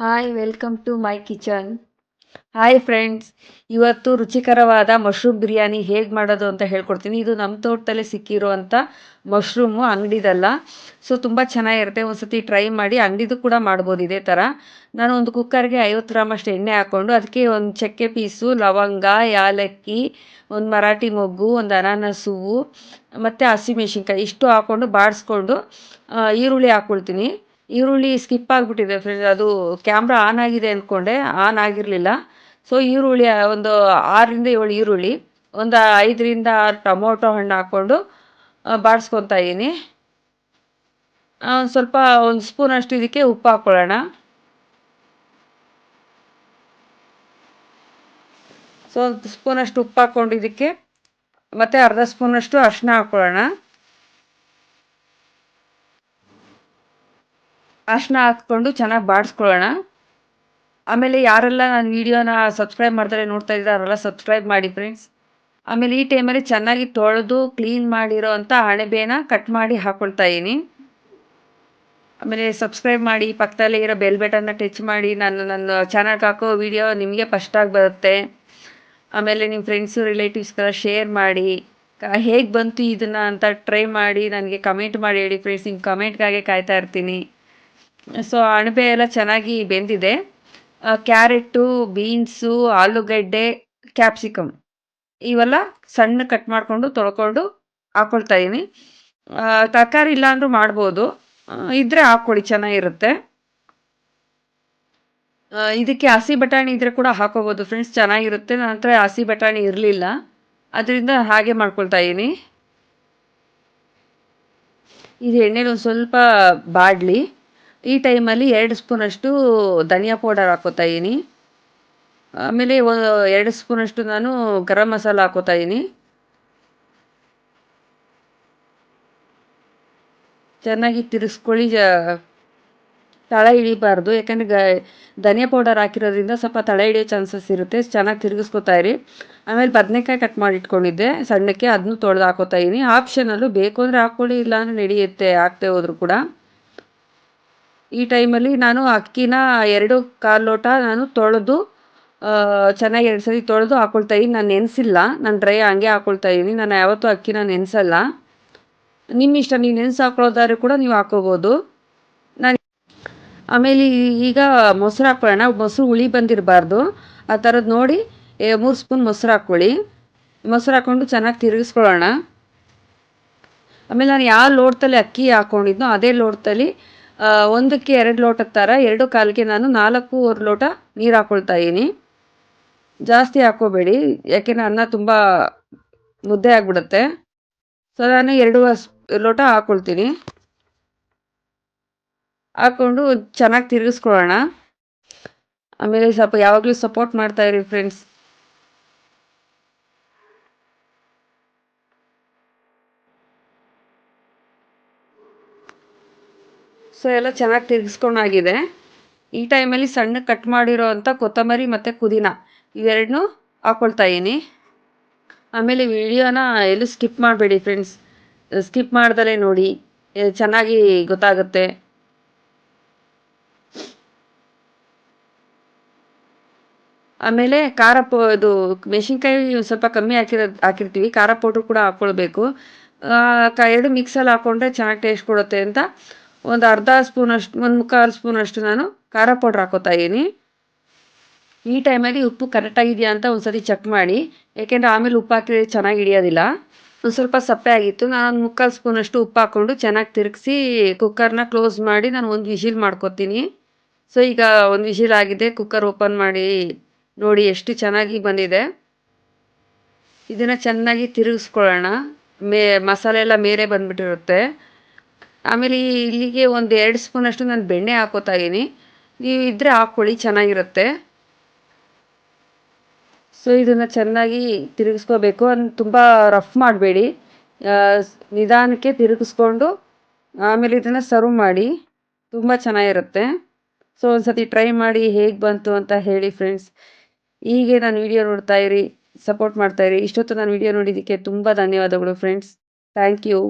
Hi welcome to my kitchen hi friends ಇವತ್ತು ರುಚಿಕರವಾದ mushroom biryani ಹೇಗೆ ಮಾಡೋದು ಅಂತ ಹೇಳ್ಕೊಡ್ತೀನಿ. ಇದು ನಮ್ಮ ತೋಟದಲ್ಲೇ ಸಿಕ್ಕಿರುವಂಥ ಮಶ್ರೂಮು ಅಂಗಡಿದಲ್ಲ. ಸೊ ತುಂಬ ಚೆನ್ನಾಗಿರುತ್ತೆ. ಒಂದು ಸತಿ ಟ್ರೈ ಮಾಡಿ ಅಂಗಡಿದು ಕೂಡ ಮಾಡ್ಬೋದು ಇದೇ ಥರ ನಾನು ಒಂದು ಕುಕ್ಕರ್ಗೆ ಐವತ್ತು ಗ್ರಾಮ್ ಅಷ್ಟು ಎಣ್ಣೆ ಹಾಕ್ಕೊಂಡು ಅದಕ್ಕೆ ಒಂದು ಚಕ್ಕೆ ಪೀಸು, ಲವಂಗ, ಯಾಲಕ್ಕಿ, ಒಂದು ಮರಾಠಿ ಮೊಗ್ಗು, ಒಂದು ಅನಾನಸ್ ಹೂವು ಮತ್ತು ಹಸಿಮೆಣ್ಸಿನ್ಕಾಯಿ ಇಷ್ಟು ಹಾಕ್ಕೊಂಡು ಬಾಡಿಸ್ಕೊಂಡು ಈರುಳ್ಳಿ ಹಾಕ್ಕೊಳ್ತೀನಿ. ಈರುಳ್ಳಿ ಸ್ಕಿಪ್ ಆಗಿಬಿಟ್ಟಿದೆ ಫ್ರೆಂಡ್ಸ್ ಅದು ಕ್ಯಾಮ್ರಾ ಆನ್ ಆಗಿದೆ ಅಂದ್ಕೊಂಡೆ ಆನ್ ಆಗಿರಲಿಲ್ಲ. ಸೊ ಈರುಳ್ಳಿ, ಒಂದು ಆರರಿಂದ ಏಳು ಈರುಳ್ಳಿ, ಒಂದು ಐದರಿಂದ ಆರು ಟೊಮೊಟೊ ಹಣ್ಣು ಹಾಕ್ಕೊಂಡು ಬಾಡಿಸ್ಕೊತಾ ಇದ್ದೀನಿ ಸ್ವಲ್ಪ ಒಂದು ಸ್ಪೂನಷ್ಟು ಇದಕ್ಕೆ ಉಪ್ಪು ಹಾಕ್ಕೊಳ್ಳೋಣ ಸೊ ಒಂದು ಸ್ಪೂನಷ್ಟು ಉಪ್ಪು ಹಾಕ್ಕೊಂಡು ಇದಕ್ಕೆ, ಮತ್ತು ಅರ್ಧ ಸ್ಪೂನಷ್ಟು ಅರಿಶಿನ ಹಾಕ್ಕೊಳ್ಳೋಣ ಅರಿಶಿನ ಹಾಕ್ಕೊಂಡು ಚೆನ್ನಾಗಿ ಬಾಡಿಸ್ಕೊಳ್ಳೋಣ. ಆಮೇಲೆ ಯಾರೆಲ್ಲ ನಾನು ವೀಡಿಯೋನ ಸಬ್ಸ್ಕ್ರೈಬ್ ಮಾಡ್ತಾರೆ ನೋಡ್ತಾ ಇದ್ದಾರಲ್ಲ ಸಬ್ಸ್ಕ್ರೈಬ್ ಮಾಡಿ ಫ್ರೆಂಡ್ಸ್ ಆಮೇಲೆ ಈ ಟೈಮಲ್ಲಿ ಚೆನ್ನಾಗಿ ತೊಳೆದು ಕ್ಲೀನ್ ಮಾಡಿರೋ ಅಂಥ ಅಣಬೆನ ಕಟ್ ಮಾಡಿ ಹಾಕ್ಕೊಳ್ತಾ ಇದ್ದೀನಿ. ಆಮೇಲೆ ಸಬ್ಸ್ಕ್ರೈಬ್ ಮಾಡಿ, ಪಕ್ಕದಲ್ಲೇ ಇರೋ ಬೆಲ್ ಬಟನ್ನ ಟಚ್ ಮಾಡಿ ನಾನು ನನ್ನ ಚಾನಲ್ಗೆ ಹಾಕೋ ವೀಡಿಯೋ ನಿಮಗೆ ಫಸ್ಟಾಗಿ ಬರುತ್ತೆ. ಆಮೇಲೆ ನಿಮ್ಮ ಫ್ರೆಂಡ್ಸು ರಿಲೇಟಿವ್ಸ್ಗೆಲ್ಲ ಶೇರ್ ಮಾಡಿ ಹೇಗೆ ಬಂತು ಇದನ್ನು ಅಂತ ಟ್ರೈ ಮಾಡಿ, ನನಗೆ ಕಮೆಂಟ್ ಮಾಡಿ ಹೇಳಿ ಫ್ರೆಂಡ್ಸ್ ನಿಮ್ಮ ಕಮೆಂಟ್ಗಾಗೆ ಕಾಯ್ತಾ ಇರ್ತೀನಿ. ಸೊ ಅಣಬೆ ಎಲ್ಲ ಚೆನ್ನಾಗಿ ಬೆಂದಿದೆ. ಕ್ಯಾರೆಟು ಬೀನ್ಸು, ಆಲೂಗಡ್ಡೆ, ಕ್ಯಾಪ್ಸಿಕಮ್ ಇವೆಲ್ಲ ಸಣ್ಣ ಕಟ್ ಮಾಡಿಕೊಂಡು ತೊಳ್ಕೊಂಡು ಹಾಕ್ಕೊಳ್ತಾ ಇದ್ದೀನಿ ತರಕಾರಿ ಇಲ್ಲಾಂದ್ರೂ ಮಾಡ್ಬೋದು. ಇದ್ದರೆ ಹಾಕ್ಕೊಳ್ಳಿ, ಚೆನ್ನಾಗಿರುತ್ತೆ. ಇದಕ್ಕೆ ಹಸಿ ಬಟಾಣಿ ಇದ್ರೆ ಕೂಡ ಹಾಕೋಬೋದು ಫ್ರೆಂಡ್ಸ್, ಚೆನ್ನಾಗಿರುತ್ತೆ. ನನ್ನ ಹತ್ರ ಹಸಿ ಬಟಾಣಿ ಇರಲಿಲ್ಲ. ಅದರಿಂದ ಹಾಗೆ ಮಾಡ್ಕೊಳ್ತಾ ಇದ್ದೀನಿ ಇದು ಎಣ್ಣೆಲಿ ಒಂದು ಸ್ವಲ್ಪ ಬಾಡಲಿ. ಈ ಟೈಮಲ್ಲಿ ಎರಡು ಸ್ಪೂನಷ್ಟು ಧನಿಯಾ ಪೌಡರ್ ಹಾಕೋತಾ ಇದ್ದೀನಿ ಆಮೇಲೆ ಎರಡು ಸ್ಪೂನಷ್ಟು ನಾನು ಗರಂ ಮಸಾಲ ಹಾಕೋತಾ ಇದ್ದೀನಿ ಚೆನ್ನಾಗಿ ತಿರ್ಗಿಸ್ಕೊಳ್ಳಿ ತಳ ಹಿಡಿಬಾರ್ದು ಯಾಕಂದರೆ ಗ, ಧನಿಯಾ ಪೌಡರ್ ಹಾಕಿರೋದ್ರಿಂದ ಸ್ವಲ್ಪ ತಳ ಹಿಡಿಯೋ ಚಾನ್ಸಸ್ ಇರುತ್ತೆ. ಚೆನ್ನಾಗಿ ತಿರುಗಿಸ್ಕೊತಾ ಇರಿ. ಆಮೇಲೆ ಬದನೆಕಾಯಿ ಕಟ್ ಮಾಡಿ ಇಟ್ಕೊಂಡಿದ್ದೆ. ಸಣ್ಣಕ್ಕೆ ಅದನ್ನು ತೊಳೆದು ಹಾಕೋತಾ ಇದ್ದೀನಿ ಆಪ್ಷನಲ್ಲೂ ಬೇಕು ಅಂದರೆ ಹಾಕ್ಕೊಳ್ಳಿ ಇಲ್ಲ ಅಂದರೆ ನಡೆಯುತ್ತೆ ಹಾಕ್ತೆ ಹೋದ್ರು ಕೂಡ. ಈ ಟೈಮಲ್ಲಿ ನಾನು ಅಕ್ಕಿನ ಎರಡು ಕಾಲು ಲೋಟ ನಾನು ತೊಳೆದು ಚೆನ್ನಾಗಿ ಎರಡು ಸರಿ ತೊಳೆದು ಹಾಕ್ಕೊಳ್ತಾ ಇದ್ದೀನಿ ನಾನು ನೆನೆಸಿಲ್ಲ. ನಾನು ಡ್ರೈ ಹಂಗೆ ಹಾಕ್ಕೊಳ್ತಾ ಇದ್ದೀನಿ ನಾನು ಯಾವತ್ತೂ ಅಕ್ಕಿನ ನೆನೆಸಲ್ಲ. ನಿಮ್ಮ ಇಷ್ಟ, ನೀವು ನೆನೆಸಿ ಹಾಕೊಳ್ಳೋದಾದ್ರೂ ಕೂಡ ನೀವು ಹಾಕ್ಕೋಬೋದು ನಾನು ಆಮೇಲೆ ಈಗ ಮೊಸರು ಹಾಕ್ಕೊಳ್ಳೋಣ ಮೊಸರು ಹುಳಿ ಬಂದಿರಬಾರ್ದು. ಆ ಥರದ್ದು ನೋಡಿ ಮೂರು ಸ್ಪೂನ್ ಮೊಸರು ಹಾಕ್ಕೊಳ್ಳಿ ಮೊಸರು ಹಾಕ್ಕೊಂಡು ಚೆನ್ನಾಗಿ ತಿರುಗಿಸ್ಕೊಳ್ಳೋಣ. ಆಮೇಲೆ ನಾನು ಯಾವ ಲೋಟದಲ್ಲಿ ಅಕ್ಕಿ ಹಾಕ್ಕೊಂಡಿದ್ನೋ ಅದೇ ಲೋಟದಲ್ಲಿ ಒಂದಕ್ಕೆ ಎರಡು ಲೋಟದ ಥರ ಎರಡು ಕಾಲಿಗೆ ನಾನು ನಾಲ್ಕೂವರೆ ಲೋಟ ನೀರು ಹಾಕ್ಕೊಳ್ತಾ ಇದ್ದೀನಿ ಜಾಸ್ತಿ ಹಾಕ್ಕೋಬೇಡಿ ಯಾಕೆಂದರೆ ಅನ್ನ ತುಂಬ ಮುದ್ದೆ ಆಗಿಬಿಡುತ್ತೆ. ಸೊ ನಾನು ಎರಡು ಲೋಟ ಹಾಕ್ಕೊಳ್ತೀನಿ ಹಾಕ್ಕೊಂಡು ಚೆನ್ನಾಗಿ ತಿರುಗಿಸ್ಕೊಳ್ಳೋಣ. ಆಮೇಲೆ ಸ್ವಲ್ಪ ಯಾವಾಗಲೂ ಸಪೋರ್ಟ್ ಮಾಡ್ತಾ ಫ್ರೆಂಡ್ಸ್ ಸೊ ಎಲ್ಲ ಚೆನ್ನಾಗಿ ತಿರುಗಿಸ್ಕೊಂಡಾಗಿದೆ. ಈ ಟೈಮಲ್ಲಿ ಸಣ್ಣ ಕಟ್ ಮಾಡಿರೋ ಅಂಥ ಕೊತ್ತಂಬರಿ ಮತ್ತು ಪುದೀನ ಇವೆರಡನ್ನೂ ಹಾಕ್ಕೊಳ್ತಾ ಇದ್ದೀನಿ. ಆಮೇಲೆ ವಿಡಿಯೋನ ಎಲ್ಲೂ ಸ್ಕಿಪ್ ಮಾಡಬೇಡಿ ಫ್ರೆಂಡ್ಸ್. ಸ್ಕಿಪ್ ಮಾಡ್ದಲೇ ನೋಡಿ. ಚೆನ್ನಾಗಿ ಗೊತ್ತಾಗುತ್ತೆ. ಆಮೇಲೆ ಖಾರ ಪೋ, ಇದು ಮೆಣಸಿನ್ಕಾಯಿ ಸ್ವಲ್ಪ ಕಮ್ಮಿ ಹಾಕಿರೋ, ಹಾಕಿರ್ತೀವಿ. ಖಾರ ಪೌಡ್ರು ಕೂಡ ಹಾಕ್ಕೊಳ್ಬೇಕು ಎರಡು ಮಿಕ್ಸಲ್ಲಿ ಹಾಕ್ಕೊಂಡ್ರೆ ಚೆನ್ನಾಗಿ ಟೇಸ್ಟ್ ಕೊಡುತ್ತೆ ಅಂತ ಒಂದು ಅರ್ಧ ಸ್ಪೂನ್ ಅಷ್ಟು, ಒಂದು ಮುಕ್ಕಾಲು ಸ್ಪೂನಷ್ಟು ನಾನು ಖಾರ ಪೌಡ್ರ್ ಹಾಕೋತಾ ಇದ್ದೀನಿ ಈ ಟೈಮಲ್ಲಿ ಉಪ್ಪು ಕರೆಕ್ಟಾಗಿದೆಯಾ ಅಂತ ಒಂದು ಸತಿ ಚೆಕ್ ಮಾಡಿ. ಏಕೆಂದರೆ ಆಮೇಲೆ ಉಪ್ಪು ಹಾಕಿದ್ರೆ ಚೆನ್ನಾಗಿ ಹಿಡಿಯೋದಿಲ್ಲ. ಒಂದು ಸ್ವಲ್ಪ ಸಪ್ಪೆ ಆಗಿತ್ತು. ನಾನು ಒಂದು ಮುಕ್ಕಾಲು ಸ್ಪೂನಷ್ಟು ಉಪ್ಪು ಹಾಕ್ಕೊಂಡು ಚೆನ್ನಾಗಿ ತಿರುಗಿಸಿ ಕುಕ್ಕರ್ನ ಕ್ಲೋಸ್ ಮಾಡಿ ನಾನು ಒಂದು ವಿಶಿಲ್ ಮಾಡ್ಕೊತೀನಿ. ಸೊ ಈಗ ಒಂದು ವಿಶಿಲ್ ಆಗಿದೆ. ಕುಕ್ಕರ್ ಓಪನ್ ಮಾಡಿ ನೋಡಿ ಎಷ್ಟು ಚೆನ್ನಾಗಿ ಬಂದಿದೆ. ಇದನ್ನು ಚೆನ್ನಾಗಿ ತಿರುಗಿಸ್ಕೊಳ್ಳೋಣ. ಮೇ, ಮಸಾಲೆ ಎಲ್ಲ ಮೇಲೆ ಬಂದುಬಿಟ್ಟಿರುತ್ತೆ. ಆಮೇಲೆ ಇಲ್ಲಿಗೆ ಒಂದು ಎರಡು ಸ್ಪೂನಷ್ಟು ನಾನು ಬೆಣ್ಣೆ ಹಾಕೋತಾ ಇದ್ದೀನಿ ನೀವು ಇದ್ದರೆ ಹಾಕ್ಕೊಳ್ಳಿ ಚೆನ್ನಾಗಿರುತ್ತೆ. ಸೊ ಇದನ್ನು ಚೆನ್ನಾಗಿ ತಿರುಗಿಸ್ಕೋಬೇಕು. ಅನ್ ತುಂಬ ರಫ್ ಮಾಡಬೇಡಿ. ನಿಧಾನಕ್ಕೆ ತಿರುಗಿಸ್ಕೊಂಡು ಆಮೇಲೆ ಇದನ್ನು ಸರ್ವ್ ಮಾಡಿ. ತುಂಬ ಚೆನ್ನಾಗಿರುತ್ತೆ. ಸೊ ಒಂದು ಸತಿ ಟ್ರೈ ಮಾಡಿ ಹೇಗೆ ಬಂತು ಅಂತ ಹೇಳಿ ಫ್ರೆಂಡ್ಸ್ ಹೀಗೆ ನಾನು ವಿಡಿಯೋ ನೋಡ್ತಾ ಇರಿ ಸಪೋರ್ಟ್ ಮಾಡ್ತಾ ಇರಿ. ಇಷ್ಟೊತ್ತು ನಾನು ವಿಡಿಯೋ ನೋಡಿದ್ದಕ್ಕೆ ತುಂಬ ಧನ್ಯವಾದಗಳು ಫ್ರೆಂಡ್ಸ್ ಥ್ಯಾಂಕ್ ಯು